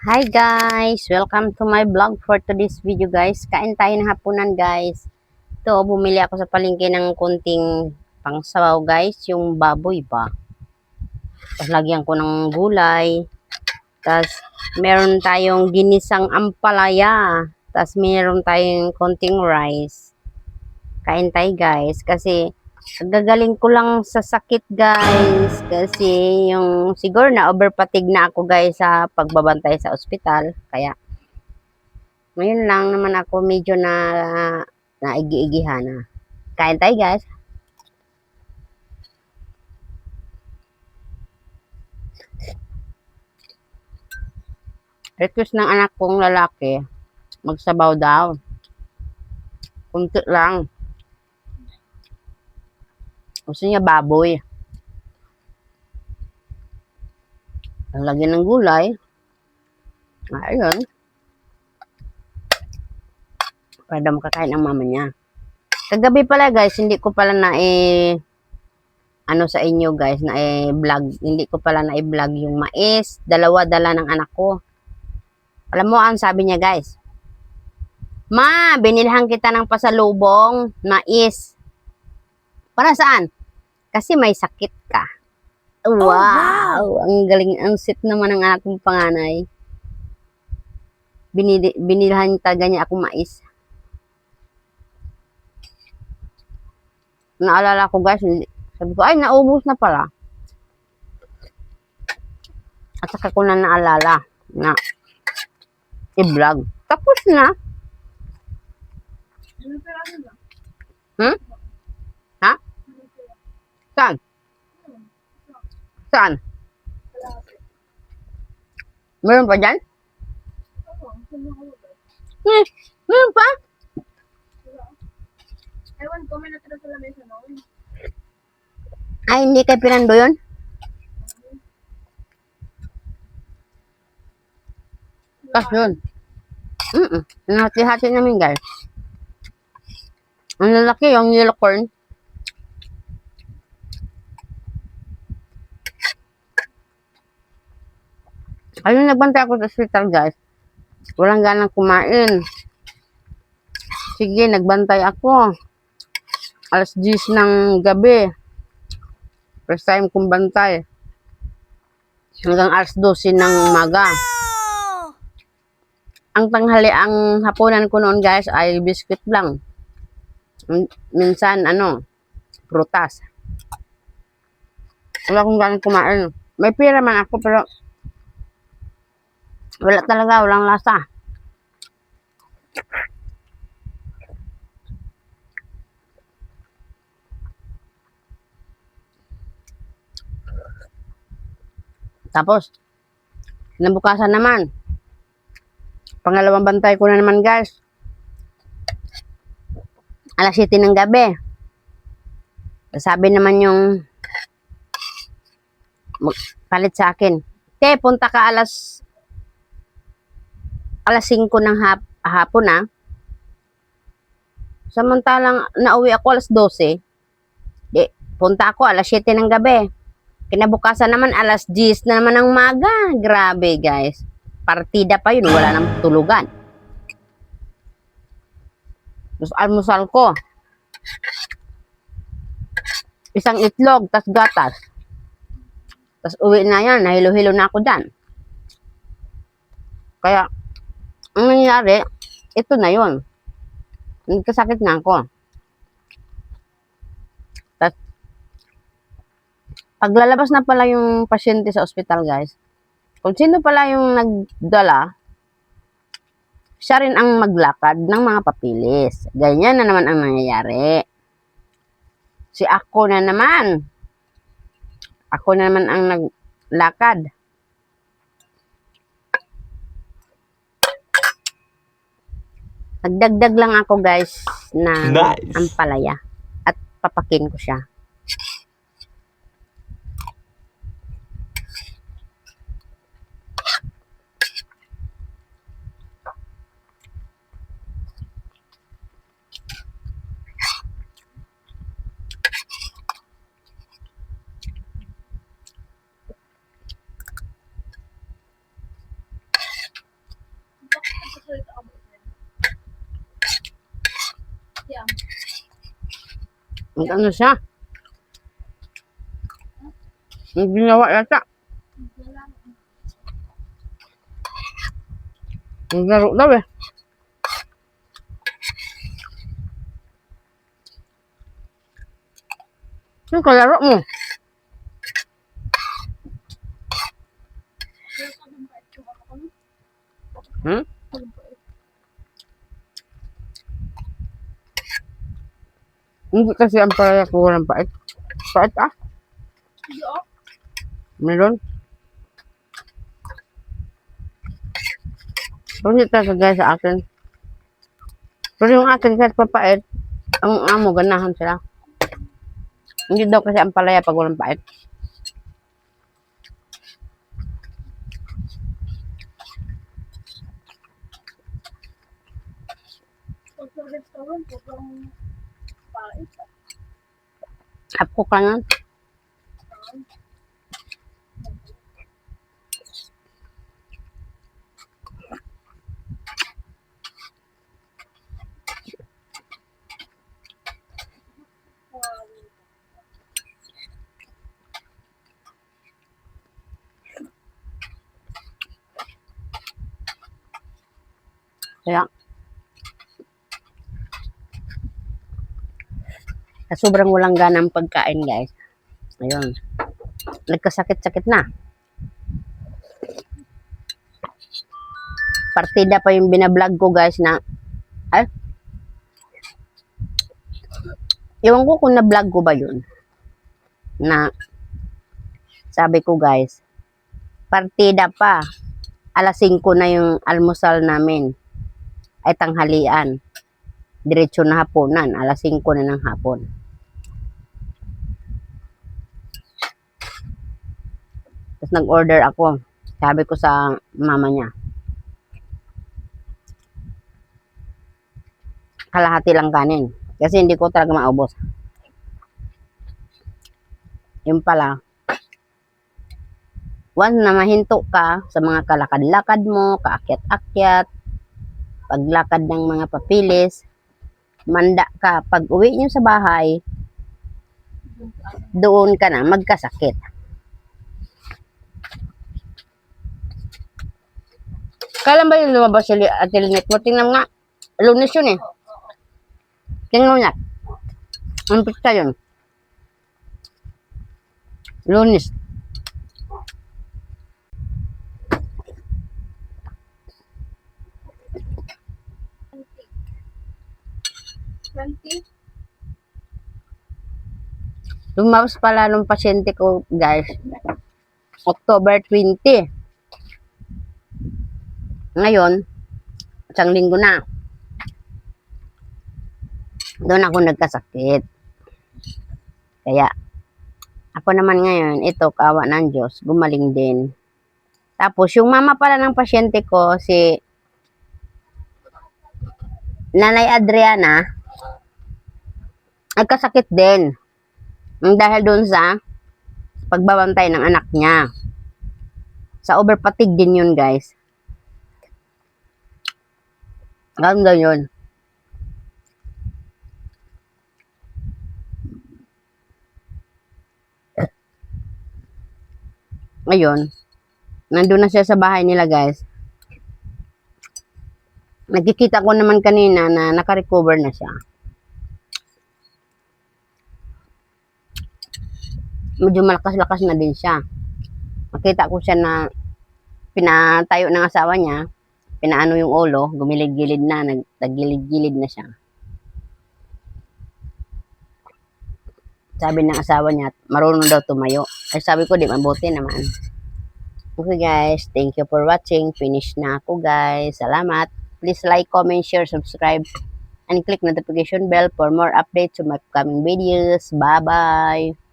Hi guys! Welcome to my vlog for today's video guys. Kain tayo ng hapunan guys. Ito, bumili ako sa palengke ng konting pangsabaw guys. Yung baboy ba? Tapos lagyan ko ng gulay. Tapos meron tayong ginisang ampalaya. Tapos meron tayong konting rice. Kain tayo guys. Kasi gagaling ko lang sa sakit guys. Kasi yung siguro na overpatig na ako guys sa pagbabantay sa ospital. Kaya ngayon lang naman ako medyo na naigi-igihan na. Kain tayo guys. Request ng anak kong lalaki magsabaw daw. Kunti lang gusto niya baboy. Ang lagyan ng gulay. Ayun. Para makakain ang mama niya. Kagabi pala guys, hindi ko pala na eh, ano sa inyo guys, na eh, vlog. Hindi ko pala na i-vlog yung mais. Dalawa dala ng anak ko. Alam mo, ang sabi niya guys. Ma, binilhan kita ng pasalubong, mais. Para saan? Kasi may sakit ka. Wow! Ang galing, ang sweet naman ng anak kong panganay. Binili, binilhan talaga niya ako mais. Naalala ko guys, sabi ko, ay, naubos na pala. At saka ko na naalala na i-vlog. Tapos na. Hmm? Saan? Saan? Meron pa dyan? Hmm, meron pa? Ewan ko, may natira sa lamesa noon. Ay, hindi kay Pinando yun? Kas yun. Mm-mm. Nahati-hati namin, guys. Ang lalaki, yung unicorn. Ayun, nagbantay ako sa hospital, guys. Walang ganang kumain. Sige, nagbantay ako. Alas 10 ng gabi. First time kong bantay. Hanggang alas 12 ng umaga. Ang tanghali, ang hapunan ko noon guys ay biscuit lang. Min- Minsan, ano, prutas. Wala akong ganang kumain. May pira man ako pero wala talaga, walang lasa. Tapos, nabukasan naman. Pangalawang bantay ko na naman guys. Alas 7 ng gabi. Sabi naman yung palit sa akin. Te, punta ka alas alas 5 ng hap, hapon ah. Samantalang nauwi ako alas 12. Di, punta ako alas 7 ng gabi. Kinabukasan naman alas 10 na naman ng maga. Grabe guys. Partida pa yun. Wala nang tulugan. Tapos almusal ko. Isang itlog, tas gatas. Tas uwi na yan. Nahilo-hilo na ako dyan. Kaya, ang nangyari, ito na yun. Nagkasakit na ako. Tas, paglalabas na pala yung pasyente sa ospital, guys, kung sino pala yung nagdala, siya rin ang maglakad ng mga papilis. Ganyan na naman ang nangyayari. Si ako na naman. Ako na naman ang naglakad. Nagdagdag lang ako guys na Nice. ampalaya at papakin ko siya. Ang ano siya? Ang ginawa yata. Wala. Ang laro daw eh. Yung kalaro mo. Pero sa dun pa ito ako kami. Hmm? Dun pa ito. Hindi kasi ang palaya ko walang pait. Pait ah. Meron. Hindi talaga guys sa akin. Pero yung akin kahit papait, ang amo ganahan sila. Hindi daw kasi ang palaya pag walang pait. Pag pait. Hapko ka nga. Kaya, sa sobrang walang ganang pagkain, guys. Ayun. Nagkasakit-sakit na. Partida pa yung binablog ko, guys, na ay, Ewan ko kung na-vlog ko ba yun. Na, sabi ko, guys, partida pa. Alas 5 na yung almusal namin ay tanghalian. Diretso na hapunan. Alas 5 na ng hapon. Tapos nag-order ako. Sabi ko sa mama niya. Kalahati lang kanin. Kasi hindi ko talaga maubos. Yung pala, once na mahinto ka sa mga kalakad-lakad mo, kaakyat-akyat, paglakad ng mga papilis, manda ka. Pag uwi nyo sa bahay, doon ka na magkasakit. Kailan ba yung lumabas si Ate Lynette mo? Tingnan nga. Lunes yun eh. Tingnan nga. Ang pizza yun. Lunes. Lumabas pala nung pasyente ko, guys. October 20. Ngayon, isang linggo na. Doon ako nagkasakit. Kaya, ako naman ngayon, ito, kawa ng Diyos, gumaling din. Tapos, yung mama pala ng pasyente ko, si Nanay Adriana, nagkasakit din. Dahil doon sa pagbabantay ng anak niya. Sa overpatig din yun, guys. Ganda yun. Ngayon, nandun na siya sa bahay nila, guys. Nagkikita ko naman kanina na naka-recover na siya. medyo malakas-lakas na din siya. Makita ko siya na pinatayo ng asawa niya, pinaano yung ulo, gumilid-gilid na, nag, naggilid-gilid na siya. Sabi ng asawa niya, marunong daw tumayo. Ay sabi ko, di mabuti naman. Okay guys, thank you for watching. Finish na ako guys. Salamat. Please like, comment, share, subscribe, and click notification bell for more updates to my upcoming videos. Bye-bye!